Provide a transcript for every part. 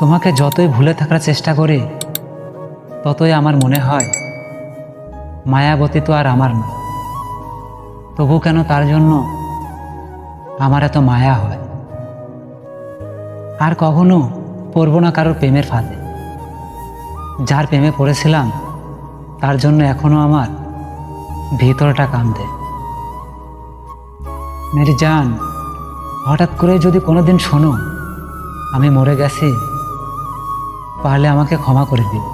তোমাকে যতই ভুলে থাকার চেষ্টা করি, ততই আমার মনে হয় মায়াবতী তো আর আমার না। তবু কেন তার জন্য আমার এত মায়া হয়? আর কখনো পড়ব না কারোর প্রেমের ফাঁদে। যার প্রেমে পড়েছিলাম, তার জন্য এখনও আমার ভিতরটা কান্দে। মেরি জান, হঠাৎ করে যদি কোনোদিন শোনো, আমি মরে গেছি পারলে আমাকে ক্ষমা করে দিন।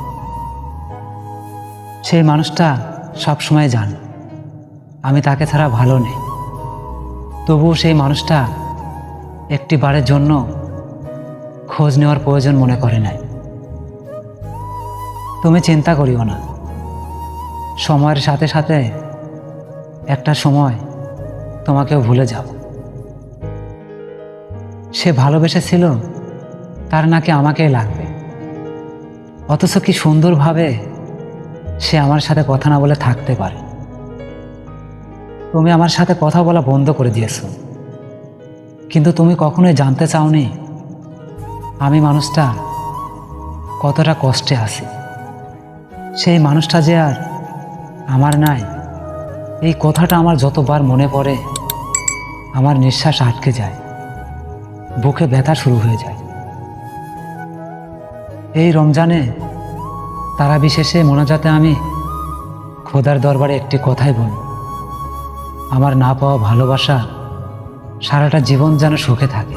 সেই মানুষটা সব সময় জানে, আমি তাকে ছাড়া ভালো নেই। তবুও সেই মানুষটা একটি বারের জন্য খোঁজ নেওয়ার প্রয়োজন মনে করে নাই। তুমি চিন্তা করিও না। সময়ের সাথে সাথে একটা সময় তোমাকেও ভুলে যাব। সে ভালোবেসেছিল, তার নাকি আমাকেই লাগবে। অথচ কি সুন্দরভাবে সে আমার সাথে কথা না বলে থাকতে পারে? তুমি আমার সাথে কথা বলা বন্ধ করে দিয়েছ। কিন্তু তুমি কখনোই জানতে চাওনি আমি মানুষটা কতটা কষ্টে আছি। সেই মানুষটা যে আর আমার নাই, এই কথাটা আমার যতবার মনে পড়ে, আমার নিঃশ্বাস আটকে যায়, বুকে ব্যথা শুরু হয়ে যায়। এই রমজানে তারা বিশেষে মোনাজাতে আমি খোদার দরবারে একটি কথাই বলি। আমার না পাওয়া ভালোবাসা সারাটা জীবন যেন সুখে থাকে।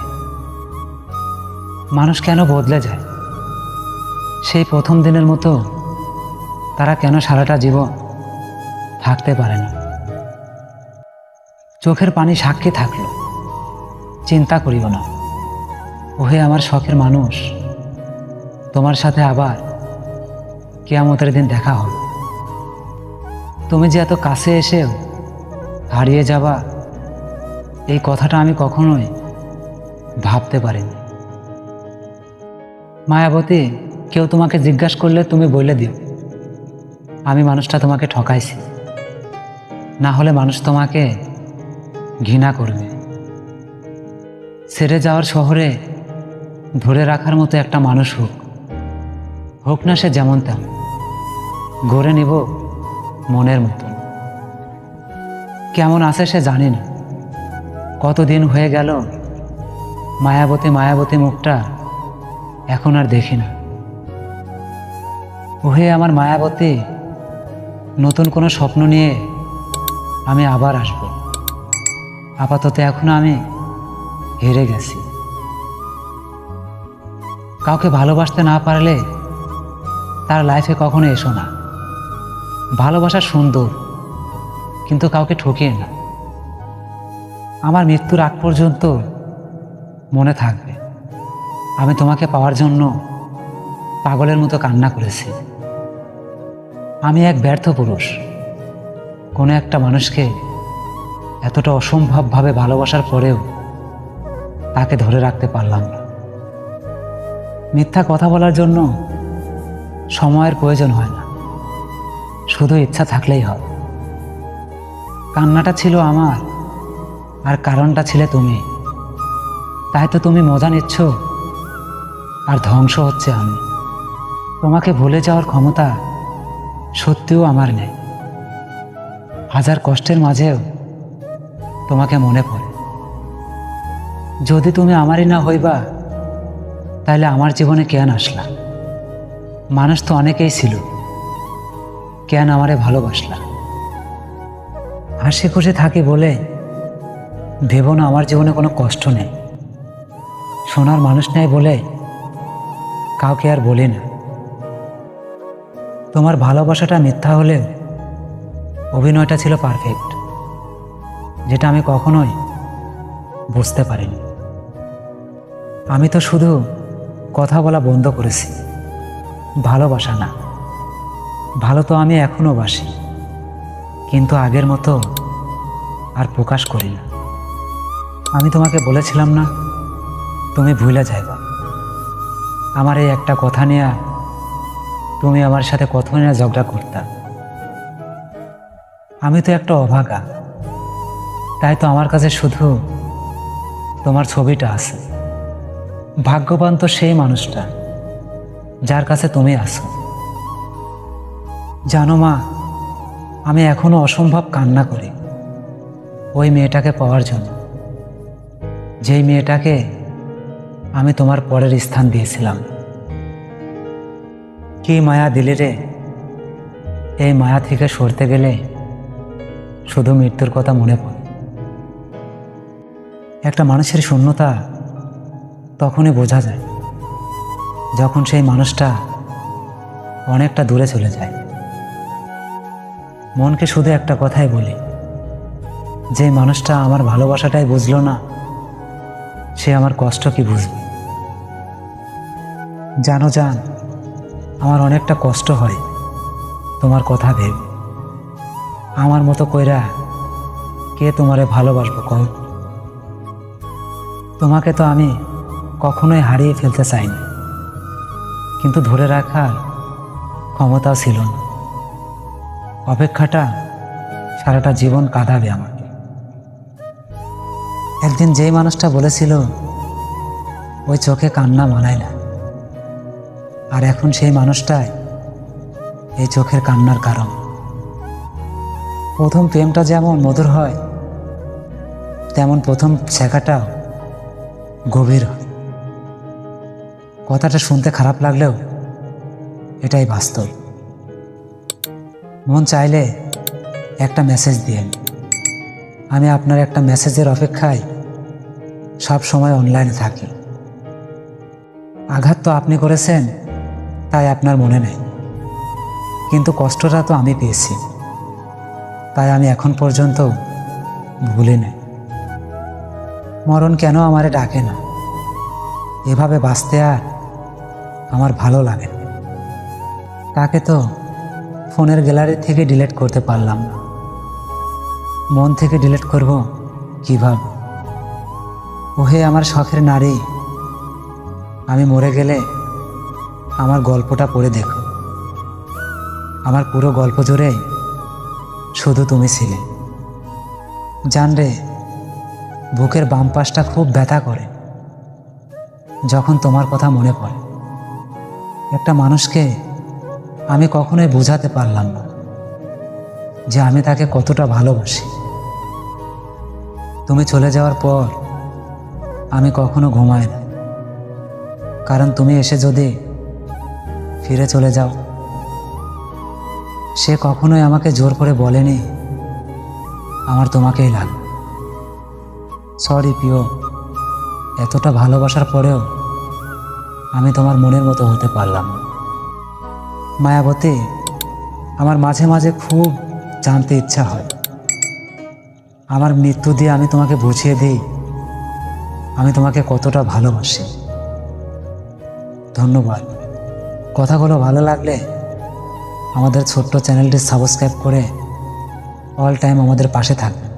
মানুষ কেন বদলে যায়? সেই প্রথম দিনের মতো তারা কেন সারাটা জীবন থাকতে পারে না? চোখের পানি সাক্ষী থাকল। চিন্তা করিও না। ওহে আমার শখের মানুষ তোমার সাথে আবার কেয়ামতের দিন দেখা হবে। তুমি যে এত কাছে এসেও হারিয়ে যাবা, এই কথাটা আমি কখনোই ভাবতে পারিনি। মায়াবতী, কেউ তোমাকে জিজ্ঞাসা করলে তুমি বলে দিও। আমি মানুষটা তোমাকে ঠকাইছি। না হলে মানুষ তোমাকে ঘৃণা করবে। ছেড়ে যাওয়ার শহরে ধরে রাখার মতো একটা মানুষ হোক। হোক না সে যেমন তেমন গড়ে নিব মনের মতন। কেমন আছে সে জানি না। কতদিন হয়ে গেল, মায়াবতী মায়াবতী মুখটা এখন আর দেখি না। ওহে আমার মায়াবতী, নতুন কোনো স্বপ্ন নিয়ে আমি আবার আসব। আপাতত এখন আমি হেরে গেছি। কাউকে ভালোবাসতে না পারলে তার লাইফে কখনো এসো না। ভালোবাসা সুন্দর, কিন্তু কাউকে ঠকিয়ে না। আমার মৃত্যুর আগ পর্যন্ত মনে থাকবে। আমি তোমাকে পাওয়ার জন্য পাগলের মতো কান্না করেছি। আমি এক ব্যর্থ পুরুষ। কোনো একটা মানুষকে এতটা অসম্ভবভাবে ভালোবাসার পরেও তাকে ধরে রাখতে পারলাম না। মিথ্যা কথা বলার জন্য সময়ের প্রয়োজন হয় না। শুধু ইচ্ছা থাকলেই হয়। কান্নাটা ছিল আমার, আর কারণটা ছিলে তুমি। তাই তো তুমি মজা নিচ্ছ, আর ধ্বংস হচ্ছে আমি। তোমাকে ভুলে যাওয়ার ক্ষমতা সত্যিও আমার নেই। হাজার কষ্টের মাঝেও তোমাকে মনে পড়ে। যদি তুমি আমারই না হইবা তাহলে আমার জীবনে কেন আসলা? মানুষ তো অনেকেই ছিল। কেন আমারে ভালোবাসলা? হাসি খুশি থাকি বলে ভেব না, আমার জীবনে কোনো কষ্ট নেই। শোনার মানুষ নেই বলে কাউকে আর বলি না। তোমার ভালোবাসাটা মিথ্যা হলেও অভিনয়টা ছিল পারফেক্ট যেটা আমি কখনোই বুঝতে পারিনি। আমি তো শুধু কথা বলা বন্ধ করেছি। ভালোবাসা না। ভালো তো আমি এখনও বাসি, কিন্তু আগের মতো আর প্রকাশ করি না। আমি তোমাকে বলেছিলাম না, তুমি ভুলে যাইবা। আমার এই একটা কথা নিয়ে তুমি আমার সাথে কত নিয়ে ঝগড়া করতা। আমি তো একটা অভাগা, তাই তো আমার কাছে শুধু তোমার ছবিটা আছে। ভাগ্যবান তো সেই মানুষটা। যার কাছে তুমি আসো জানো মা, আমি এখনও অসম্ভব কান্না করি ওই মেয়েটাকে পাওয়ার জন্য। যেই মেয়েটাকে আমি তোমার পরের স্থান দিয়েছিলাম। কি মায়া দিলে রে? এই মায়া থেকে সরতে গেলে শুধু মৃত্যুর কথা মনে পড়ে। একটা মানুষের শূন্যতা তখনই বোঝা যায়। যখন সেই মানুষটা অনেকটা দূরে চলে যায়। মনকে শুধু একটা কথাই বলি, যে মানুষটা আমার ভালোবাসাটাই বুঝলো না, সে আমার কষ্ট কি বুঝবে? জানো জান, আমার অনেকটা কষ্ট হয় তোমার কথা ভেবে। আমার মতো কইরা কে তোমারে ভালোবাসবো কও? তোমাকে তো আমি কখনোই হারিয়ে ফেলতে চাইনি। কিন্তু ধরে রাখার ক্ষমতাও ছিল না। অপেক্ষাটা সারাটা জীবন কাঁদাবে আমাকে। একদিন যেই মানুষটা বলেছিল, ওই চোখে কান্না মানায় না। আর এখন সেই মানুষটাই এই চোখের কান্নার কারণ। প্রথম প্রেমটা যেমন মধুর হয়, তেমন প্রথম শেখাটাও গভীর হয়। কথাটা শুনতে খারাপ লাগলেও এটাই বাস্তব। মন চাইলে একটা মেসেজ দিয়েন। আমি আপনার একটা মেসেজের অপেক্ষায় সব সময় অনলাইনে থাকি। আঘাত তো আপনি করেছেন, তাই আপনার মনে নেই। কিন্তু কষ্টটা তো আমি পেয়েছি। তাই আমি এখন পর্যন্ত ভুলে নেই মরণ কেন আমারে ডাকে না? এভাবে বাঁচতে আর আমার ভালো লাগে। তাকে তো ফোনের গ্যালারি থেকে ডিলিট করতে পারলাম না। মন থেকে ডিলিট করব কীভাবে? ওহে আমার শখের নারী, আমি মরে গেলে আমার গল্পটা পড়ে দেখো। আমার পুরো গল্প জুড়ে শুধু তুমি ছিলে। জান রে, বুকের বাম পাশটা খুব ব্যথা করে। যখন তোমার কথা মনে পড়ে একটা মানুষকে আমি কখনোই বোঝাতে পারলাম না যে আমি তাকে কতটা ভালোবাসি। তুমি চলে যাওয়ার পর আমি কখনো ঘুমাই না। কারণ তুমি এসে যদি ফিরে চলে যাও, সে কখনোই আমাকে জোর করে বলেনি, আমার তোমাকেই লাগবে। সরি প্রিয়, এতটা ভালোবাসার পরেও আমি তোমার মনের মতো হতে পারলাম। না মায়াবতী, আমার মাঝে মাঝে খুব জানতে ইচ্ছা হয়। আমার মৃত্যু দিয়ে আমি তোমাকে বুঝিয়ে দিই, আমি তোমাকে কতটা ভালোবাসি। ধন্যবাদ। কথাগুলো ভালো লাগলে আমাদের ছোট্ট চ্যানেলটি সাবস্ক্রাইব করে অল টাইম আমাদের পাশে থাকবে।